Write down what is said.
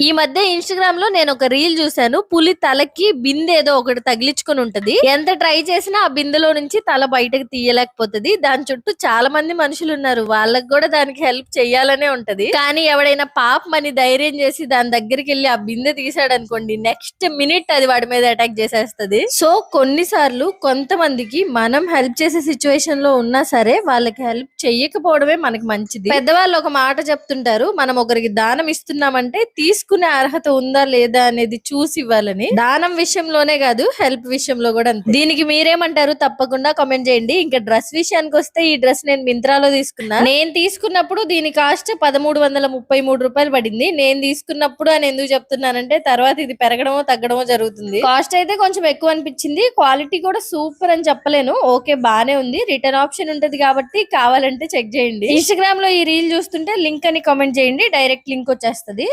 ఈ మధ్య ఇన్స్టాగ్రామ్లో నేను ఒక రీల్ చూశాను. పులి తలకి బిందె ఏదో ఒకటి తగిలించుకొని ఉంటది. ఎంత ట్రై చేసినా ఆ బిందెలో నుంచి తల బయటకు తీయలేకపోతది. దాని చుట్టూ చాలా మంది మనుషులు ఉన్నారు. వాళ్ళకి కూడా దానికి హెల్ప్ చెయ్యాలనే ఉంటది. కానీ ఎవడైనా పాపం అని ధైర్యం చేసి దాని దగ్గరికి వెళ్ళి ఆ బిందె తీసాడు అనుకోండి నెక్స్ట్ మినిట్ అది వాడి మీద అటాక్ చేసేస్తుంది. సో కొన్నిసార్లు కొంతమందికి మనం హెల్ప్ చేసే సిచ్యువేషన్లో ఉన్నా సరే వాళ్ళకి హెల్ప్ చెయ్యకపోవడమే మనకి మంచిది. పెద్దవాళ్ళు ఒక మాట చెప్తుంటారు. మనం ఒకరికి దానం ఇస్తున్నామంటే తీసుకు తీసుకునే అర్హత ఉందా లేదా అనేది చూసి ఇవ్వాలని. దానం విషయంలోనే కాదు హెల్ప్ విషయంలో కూడా దీనికి మీరేమంటారు? తప్పకుండా కామెంట్ చేయండి. ఇంకా డ్రెస్ విషయానికి వస్తే ఈ డ్రెస్ నేను మింత్రాలో తీసుకున్నా. నేను తీసుకున్నప్పుడు దీని కాస్ట్ పదమూడు వందల ముప్పై మూడు రూపాయలు పడింది. నేను తీసుకున్నప్పుడు అని ఎందుకు చెప్తున్నానంటే తర్వాత ఇది పెరగడమో తగ్గడమో జరుగుతుంది. కాస్ట్ అయితే కొంచెం ఎక్కువ అనిపించింది. క్వాలిటీ కూడా సూపర్ అని చెప్పలేను. ఓకే బానే ఉంది. రిటర్న్ ఆప్షన్ ఉంటది కాబట్టి కావాలంటే చెక్ చేయండి. ఇన్స్టాగ్రామ్లో ఈ రీల్ చూస్తుంటే లింక్ అని కామెంట్ చేయండి. డైరెక్ట్ లింక్ వచ్చేస్తది.